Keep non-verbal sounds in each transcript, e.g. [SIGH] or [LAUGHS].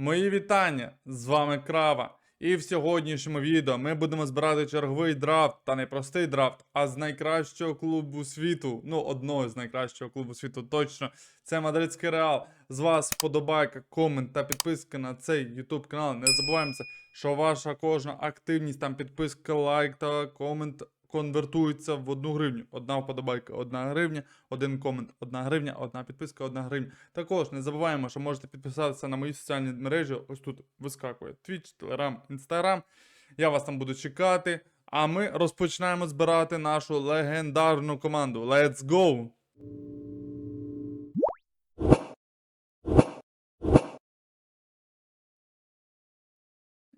Мої вітання! З вами Крава. І в сьогоднішньому відео ми будемо збирати черговий драфт, та не простий драфт, а з найкращого клубу світу. Ну, одного з найкращого клубу світу точно. Це Мадридський Реал. З вас вподобайка, комент та підписка на цей YouTube канал. Не забуваємося, що ваша кожна активність, там підписка, лайк та комент конвертуються в одну гривню. Одна вподобайка, одна гривня, один комент, одна гривня, одна підписка, одна гривня. Також не забуваємо, що можете підписатися на мої соціальні мережі. Ось тут вискакує Twitch, Telegram, Instagram. Я вас там буду чекати. А ми розпочинаємо збирати нашу легендарну команду. Let's go!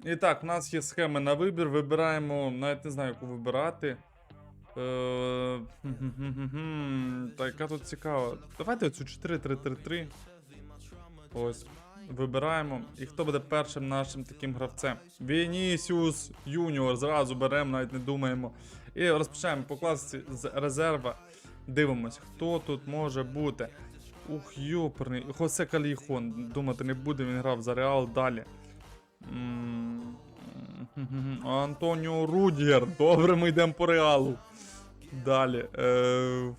І так, у нас є схеми на вибір. Вибираємо, навіть не знаю, яку вибирати. Е. [LAUGHS] Та яка тут цікава. Давайте оцю 4-3-3-3. Ось. Вибираємо. І хто буде першим нашим таким гравцем? Вінісіус Юніор. Зразу беремо, навіть не думаємо. І розпочинаємо по класиці з резерва. Дивимось, хто тут може бути. Ух, йоперний. Хосе Каліхон. Думати не буде, він грав за Реал далі. М, Антоніо Рудігер. Добре, ми йдемо по реалу. Далі. Е,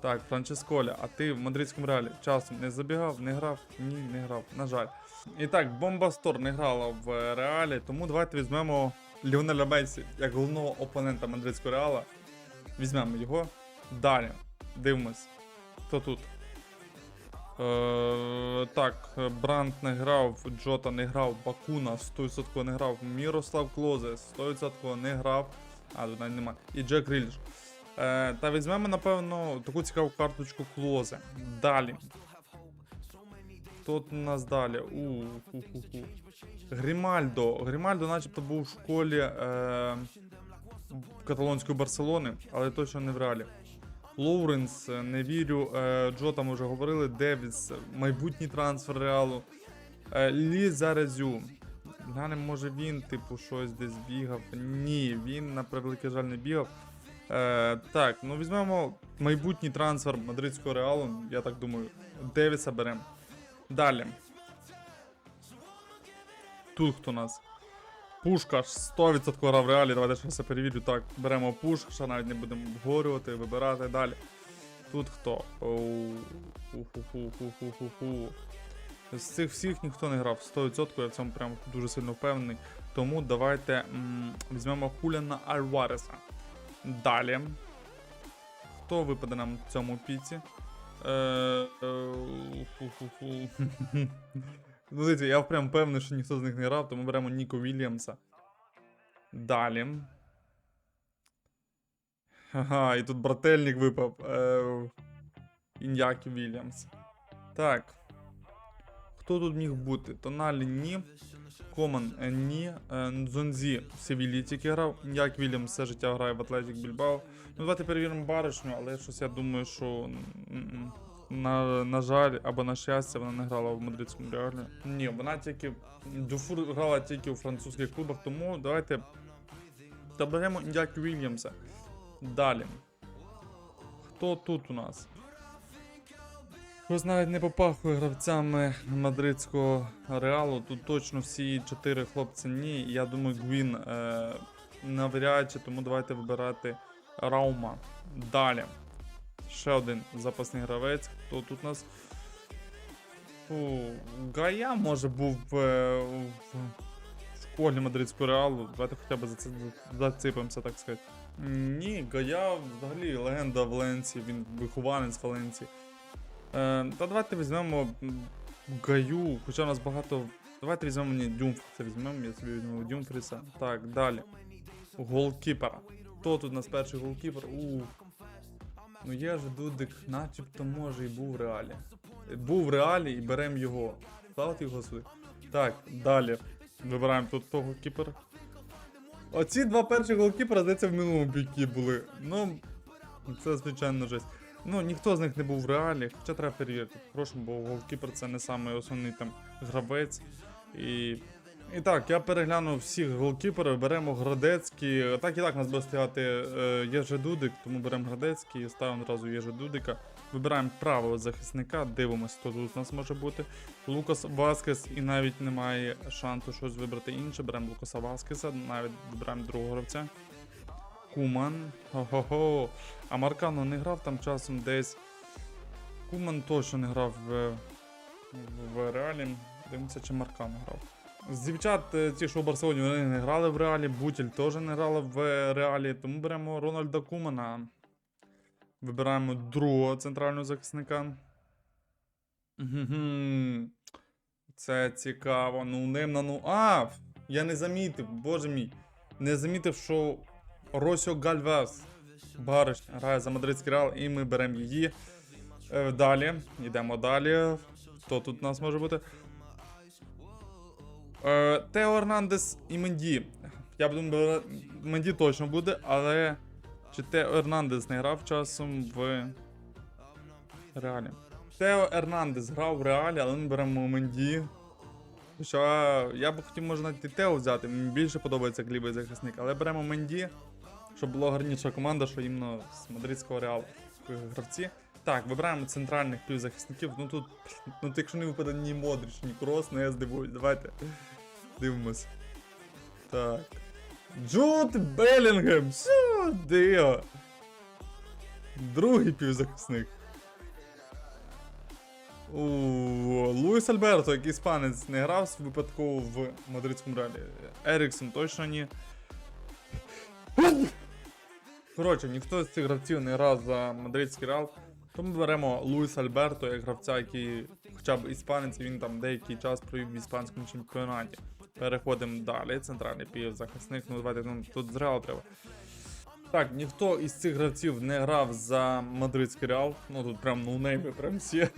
так, Франческоля, а ти в мадридському реалі часом не забігав, не грав? Ні, не грав, на жаль. І так, Бомбастор не грала в реалі, тому давайте візьмемо Ліонеля Месі як головного опонента мадридського реала. Візьмемо його. Далі. Дивимось. Хто тут? Е, так, Брант не грав, Джота не грав, Бакуна 100% не грав, Мірослав Клозе 100% не грав. А, тут навіть нема. І Джек Ріліш. Е, та візьмемо, напевно, таку цікаву карточку Клозе. Далі. Тут у нас далі. У, ху, ху, ху. Грімальдо. Грімальдо начебто був в школі е, каталонської Барселони, але точно не в реалі. Лоуренс, е, не вірю. Е, Джо там уже говорили. Девіс, майбутній трансфер реалу. Е, Лі Зарезю. Глянемо, може він, типу, щось десь бігав. Ні, він, на превеликий жаль, не бігав. Е, так, ну візьмемо майбутній трансфер мадридського реалу. Я так думаю. Девіса беремо. Далі. Тут хто у нас? Пушкаш 100% грав в реалі. Давайте ще все перевірю. Так, беремо Пушкаша, навіть не будемо обговорювати, вибирати далі. Тут хто? Оу. З цих всіх ніхто не грав 100%, я в цьому прям дуже сильно впевнений. Тому давайте м, візьмемо Хуляна Альвареса. Далі. Хто випаде нам в цьому піці? Е, е, дивіться, я прям певний, що ніхто з них не грав, тому беремо Ніко Вільямса. Далі. Ага, і тут брательник випав. Е, Іньякі Вільямс. Так. Хто тут міг бути? Тоналі ні. Коман е, ні. Е, Нзонзі в Севілі тільки грав. Іньяк Вільямс все життя грає в Атлетік Більбао. Ну, давайте перевіримо баришню, але щось я думаю, що. На, на жаль, або на щастя, вона не грала в мадридському реалі. Ні, вона тільки. Дюфур грала тільки у французьких клубах, тому давайте. Та беремо Індяк Вільямса. Далі. Хто тут у нас? Хтось навіть не попахує гравцями мадридського реалу. Тут точно всі чотири хлопці ні. Я думаю, Гвін е, навряд чи, тому давайте вибирати Раума. Далі. Ще один запасний гравець. Хто тут у нас? Фу, Гая може був в, в, в школі мадридського реалу. Давайте хоча б за так сказати. Ні, Гая взагалі легенда Валенції, він вихованець Валенції. Е, та давайте візьмемо Гаю, хоча у нас багато. Давайте візьмемо мені Дюмфріса візьмемо, я собі візьму Дюмфріса. Так, далі. Голкіпера. Хто тут у нас перший голкіпер? Ух. Ну є ж Дудик, начебто може і був в реалі. Був в реалі і беремо його. Ставити його сюди. Так, далі. Вибираємо тут того кіпера. Оці два перші голкіпера, здається, в минулому бійки були. Ну, це звичайно жесть. Ну, ніхто з них не був в реалі, хоча треба перевірити. Прошу, бо голкіпер це не самий основний там гравець. І. І так, я переглянув всіх голкіперів, беремо Градецький. Так і так нас буде стояти е, Єже Дудик, тому беремо Градецький і ставимо одразу Єже Дудика. Вибираємо правого захисника, дивимося, хто тут у нас може бути. Лукас Васкес і навіть немає шансу щось вибрати інше. Беремо Лукаса Васкеса, навіть вибираємо другого гравця. Куман. Хо-хо-хо. А Маркано не грав там часом десь. Куман точно не грав в, в реалі. Дивимося, чи Маркано грав. З дівчат, е, ті, що у Барселоні, вони не грали в реалі, Бутіль теж не грала в реалі, тому беремо Рональда Кумана. Вибираємо другого центрального захисника. Це цікаво. Ну, ним на ну. А! Я не замітив, боже мій. Не замітив, що Росіо Гальвес Бариш грає за мадридський реал, і ми беремо її. Е, Далі. Йдемо далі. Хто тут у нас може бути? Е, Тео Ернандес і Менді. Я думаю, Менді точно буде, але чи Тео Ернандес не грав часом в Реалі? Тео Ернандес грав в Реалі, але ми беремо Менді. Хоча я б хотів, може, навіть і Тео взяти. Мені більше подобається як лівий захисник, але беремо Менді, щоб була гарніша команда, що іменно з мадридського реалу гравці. Так, вибираємо центральних півзахисників. Ну тут, ну якщо не випаде ні Модрич, ні Крос, ну я здивуюсь. Давайте дивимось. Так. Джуд Белінгем! Сюди! Другий півзахисник. У Луїс Альберто, як іспанець, не грав випадково в мадридському реалі. Еріксон точно ні. Коротше, ніхто з цих гравців не грав за мадридський реал. Тому беремо Луїс Альберто як гравця, який хоча б іспанець, він там деякий час провів в іспанському чемпіонаті. Переходимо далі. Центральний півзахисник. Ну давайте ну, тут з Реал треба. Так, ніхто із цих гравців не грав за мадридський реал. Ну тут прям ноунейми, прям всі.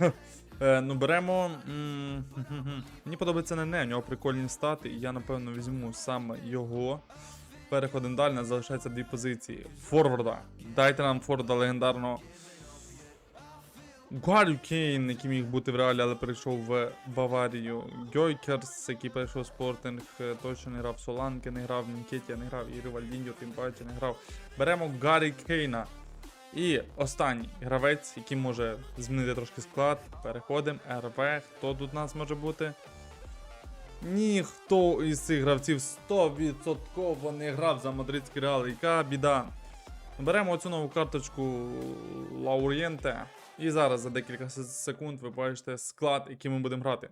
Е, ну беремо. [LAUGHS] Мені подобається не у нього прикольні стати, я напевно візьму саме його. Переходимо далі, нас залишається дві позиції. Форварда. Дайте нам форварда легендарного. Гаррі Кейн, який міг бути в реалі, але перейшов в Баварію. Гьойкерс, який перейшов в спортинг, е, точно не грав. Соланки не грав, Нікетія не грав, і Ривальдіньо тим паче не грав. Беремо Гаррі Кейна. І останній гравець, який може змінити трошки склад. Переходимо. РВ. Хто тут у нас може бути? Ніхто із цих гравців 100% не грав за мадридський реал. Яка біда. Беремо оцю нову карточку Лаурієнте. І зараз за декілька секунд ви бачите склад, який ми будемо грати.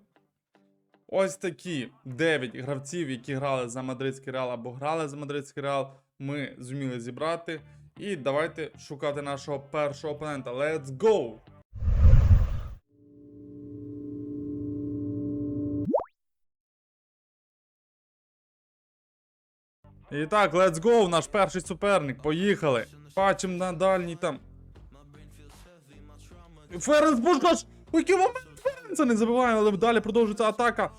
Ось такі 9 гравців, які грали за мадридський реал або грали за мадридський реал, ми зуміли зібрати. І давайте шукати нашого першого опонента. Let's go! І так, let's go, наш перший суперник. Поїхали. Бачимо на дальній там. Ференс Бушкаш! У який момент Ференса не забиває, але далі продовжується атака.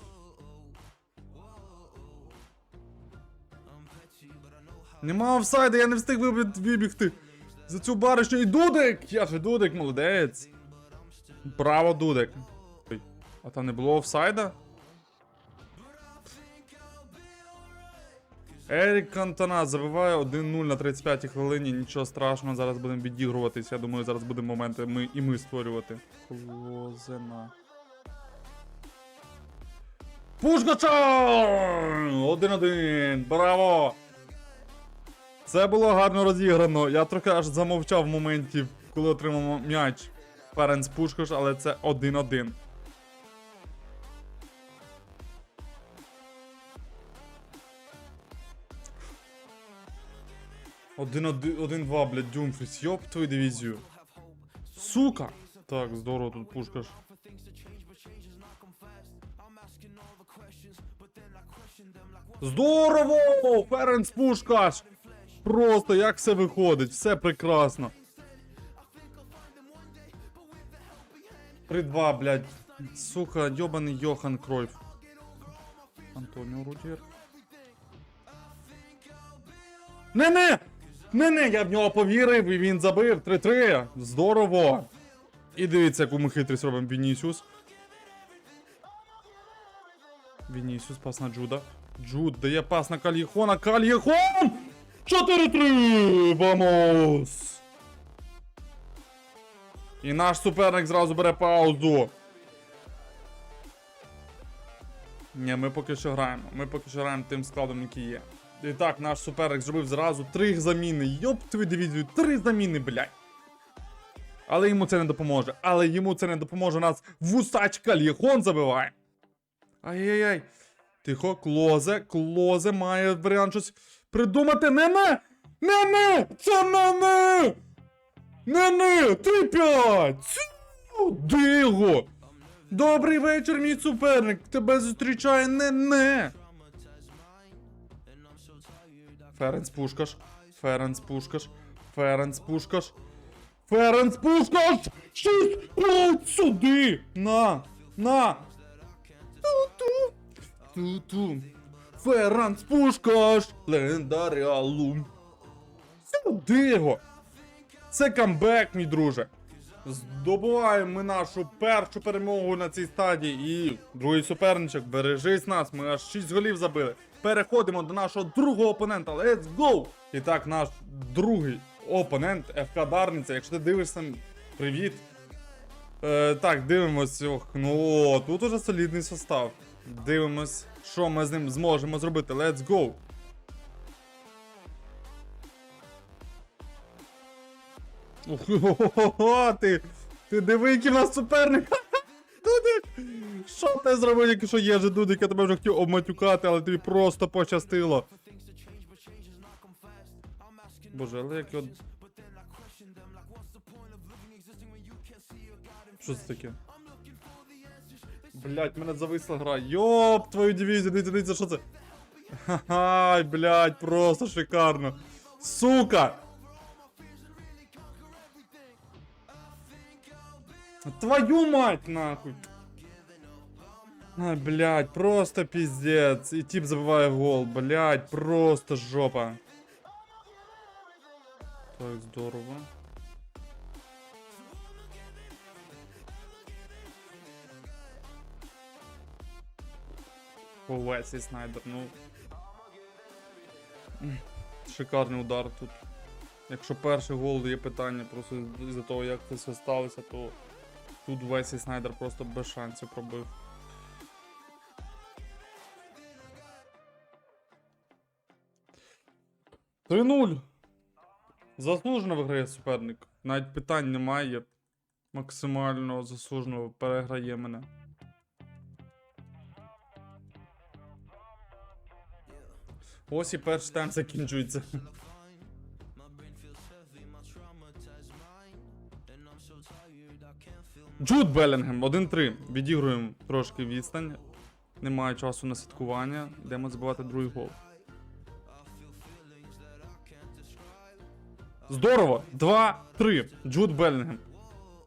Нема офсайда, я не встиг вибігти. За цю баришню і Дудик! Я же Дудик, молодець. Браво, Дудик. А там не було офсайда? Ерік Кантона забиває 1-0 на 35-й хвилині. Нічого страшного, зараз будемо відігруватись. Я думаю, зараз буде моменти ми, і ми створювати. Клозена. Пушкача! 1-1. Браво! Це було гарно розіграно. Я трохи аж замовчав в моменті, коли отримав м'яч. Ференц Пушкаш, але це 1-1. Один, один, один-два, блядь, Дюмфріс, йоп твою дивізію. Сука! Так, здорово тут пушкаш. Здорово! Ференц Пушкаш! Просто як все виходить, все прекрасно. 3-2, блядь. Сука, йобаний Йохан Кройф. Антоніо Рудєр. Не-не! Не-не, я в нього повірив і він забив 3-3. Здорово. І дивіться, яку ми хитрість робимо Вінісіус. Вінісіус, пас на Джуда. Джуд дає пас на Кальєхона. Кальєхон! 4-3! Вамос! І наш суперник зразу бере паузу. Ні, ми поки що граємо. Ми поки що граємо тим складом, який є. І так, наш суперник зробив зразу три заміни. Йоп, твою дивізію, три заміни, блядь. Але йому це не допоможе. Але йому це не допоможе. Нас вусачка Ліхон забиває. Ай-яй-яй. Тихо, клозе, клозе має варіант щось придумати. Не не! Не не! Це не не! Не не! Три п'ять! Диго! Добрий вечір, мій суперник! Тебе зустрічає не Ференц Пушкаш. Ференц Пушкаш. Ференц Пушкаш. Ференц Пушкаш! Шість! П'ять! Сюди! На! На! Ту-ту! Ту-ту! Ференц Пушкаш! Легендаріалу! Сюди його! Це камбек, мій друже! Здобуваємо ми нашу першу перемогу на цій стадії. І другий суперничок, бережись нас, ми аж 6 голів забили. Переходимо до нашого другого опонента. Let's go! І так, наш другий опонент ФК Дарниця. Якщо ти дивишся, привіт. Е, так, дивимось. Ох, ну тут уже солідний состав. Дивимось, що ми з ним зможемо зробити. Let's go! Ого, [LAUGHS] ти, ти диви, який в нас суперник. Дудик! Що ти зробив, якщо є же Дудик, я тебе вже хотів обматюкати, але тобі просто пощастило. Боже, але як його... Що це таке? Блять, мене зависла гра. Йоп, твою дивізію, дивіться, дивіться, що це? Ха-ха, блять, просто шикарно. Сука! Твою мать, нахуй! Ай, блядь, просто пиздец. И тип забиває гол, блядь, просто жопа. Так, здорово. Весі Снайдер, ну. Шикарний удар тут. Якщо перший гол є питання просто із-за того, як це все сталося, то тут Весі Снайдер просто без шансів пробив. Три нуль. Заслужено виграє суперник. Навіть питань немає. Максимально заслужено переграє мене. Ось і перший тайм закінчується. Джуд Белінгем, 1-3. Відігруємо трошки відстань. Немає часу на слідкування. Йдемо забивати другий гол. Здорово! 2-3. Джуд Белінгем.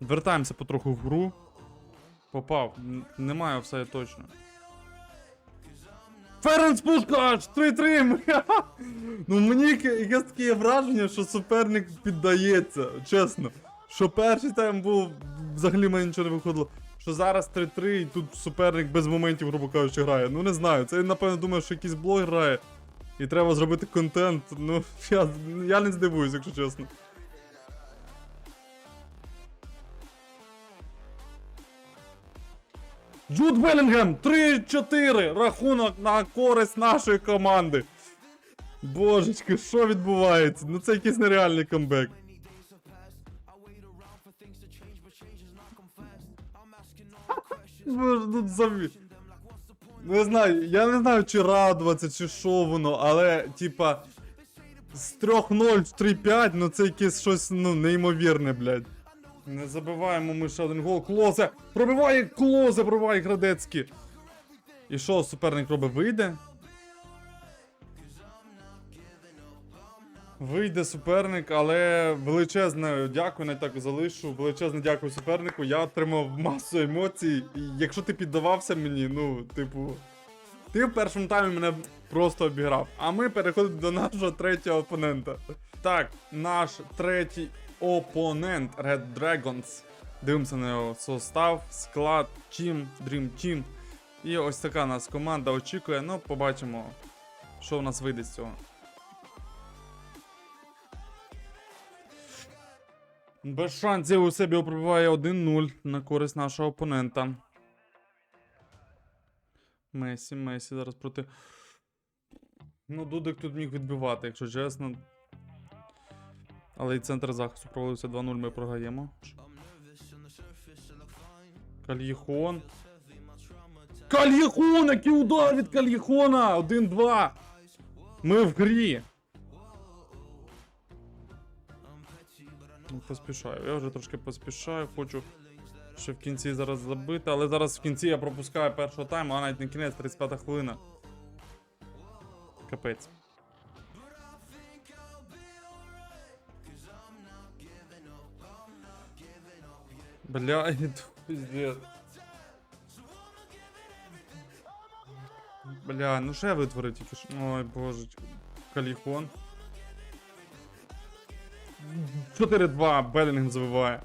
Вертаємося потроху в гру. Попав. Немає все точно. Ференц Пушкаш! 3-3! [LAUGHS] ну мені якесь таке враження, що суперник піддається, чесно. Що перший тайм був, взагалі мене нічого не виходило. Що зараз 3-3 і тут суперник без моментів, грубо кажучи, грає. Ну не знаю. Це напевно, думає, що якийсь блог грає. І треба зробити контент. Ну, [LAUGHS] я, я не здивуюсь, якщо чесно. Джуд Белінгем 3-4. Рахунок на користь нашої команди. Божечки, що відбувається? Ну це якийсь нереальний камбек. Боже, тут заві. Не знаю, я не знаю, чи радуватися, чи що воно, але, типа, з 3-0 в 3-5, ну це якесь щось ну, неймовірне, блядь. Не забиваємо ми ще один гол. Клозе! Пробиває Клозе, пробиває Градецький. І що, суперник робить? Вийде? Вийде суперник, але величезне дякую, навіть так залишу. Величезне дякую супернику. Я отримав масу емоцій. І якщо ти піддавався мені, ну, типу. Ти в першому таймі мене просто обіграв. А ми переходимо до нашого третього опонента. Так, наш третій опонент Red Dragons. Дивимося на його состав, склад, Team, Dream Team. І ось така нас команда очікує. Ну, побачимо, що в нас вийде з цього. Без шансів у себе пробиває 1-0 на користь нашого опонента. Месі, Месі зараз проти. Ну, Дудик тут міг відбивати, якщо чесно. Але і центр захисту провалився 2-0, ми програємо. Кальєхон. Кальєхон! Який удар від Кальєхона! 1-2! Ми в грі! Поспішаю. Я вже трошки поспішаю, хочу ще в кінці зараз забити, але зараз в кінці я пропускаю першого тайму, а навіть не кінець, 35 хвилина. Капець. Бля, [LAUGHS] пиздец. Бля, ну що я витворив тільки що? Ой, боже. Каліхон. 4-2, Белінгем забиває.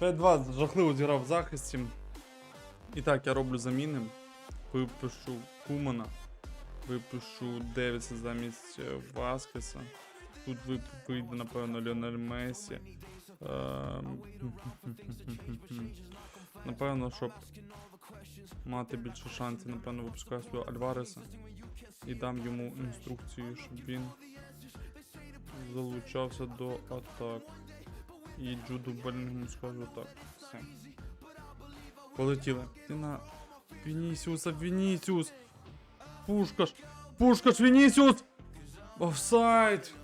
П2 жахливо зіграв в захисті. І так, я роблю заміни. Випишу Кумана. Випишу Девіса замість е, Васкеса. Тут вийде, напевно, Ліонель Месі. Ем, [LAUGHS] Напевно, щоб мати більше шансів, напевно, випускаю свого Альвареса і дам йому інструкцію, щоб він залучався до атак. І Джуду Белінгему скажу так. Все. Полетіли. Ти на Вінісіуса, Вінісіус! Пушкаш! Пушкаш, Вінісіус! Офсайд!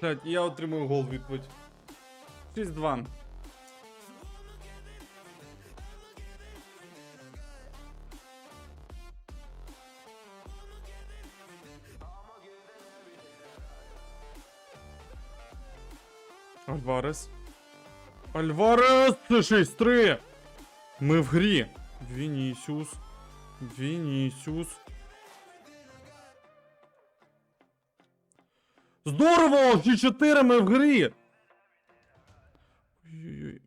Блять, я отримую гол відповідь. 6-2. Альварес. Альварес! Це 6-3! Ми в грі. Вінісіус. Вінісіус. Здорово! 6-4 ми в грі! Ой-ой-ой.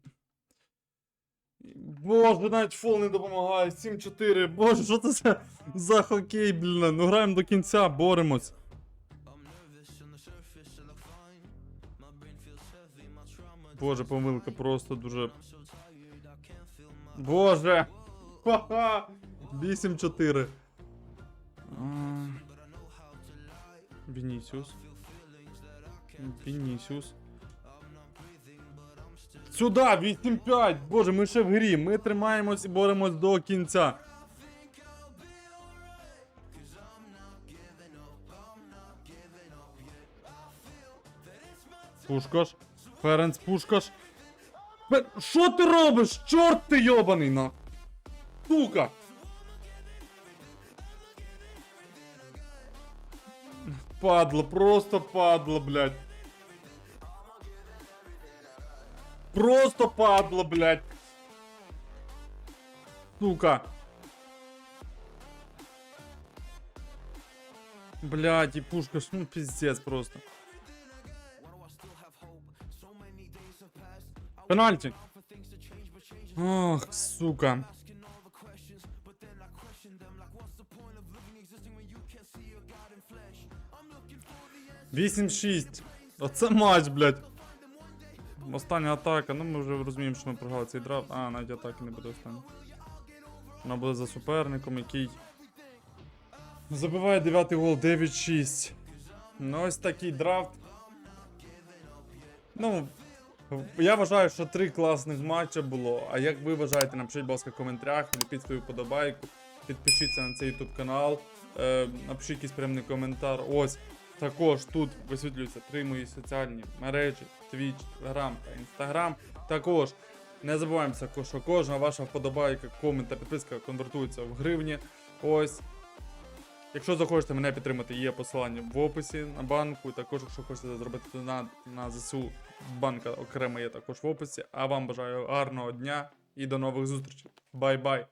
Боже, навіть фол не допомагає. 7-4. Боже, що це за, за хокей, блін? Ну граємо до кінця, боремось. Боже, помилка просто дуже. Боже! Ха-ха! 8-4. А. Вінісіус. Вінісіус. Сюда, 8-5! Боже, ми ще в грі. Ми тримаємось і боремось до кінця. Пушкаш. Ференц Пушкаш. Що ти робиш? Чорт ти йобаний на. Сука! Падло, просто падло, блядь. Просто падло, блядь. Сука. Блядь, и пушка, ну пиздец просто. Пенальти. Ох, сука. Вісім шість. Оце матч, блядь. Остання атака, ну ми вже розуміємо, що ми програли цей драфт. А, навіть атаки не буде остання. Вона буде за суперником, який. Забиває 9 гол 9-6. Ну ось такий драфт. Ну, я вважаю, що три класних матча було. А як ви вважаєте, напишіть, будь ласка, в коментарях, ліпіть свою подобайку, підпишіться на цей YouTube канал, е, напишіть якийсь приємний коментар. Ось. Також тут висвітлюються три мої соціальні мережі: Twitch, Telegram та Instagram. Також не забуваємо що кожна ваша вподобайка, комент та підписка конвертується в гривні. Ось. Якщо захочете мене підтримати, є посилання в описі на банку. Також, якщо хочете зробити донат на ЗСУ, банка окремо є також в описі. А вам бажаю гарного дня і до нових зустрічей. Бай-бай!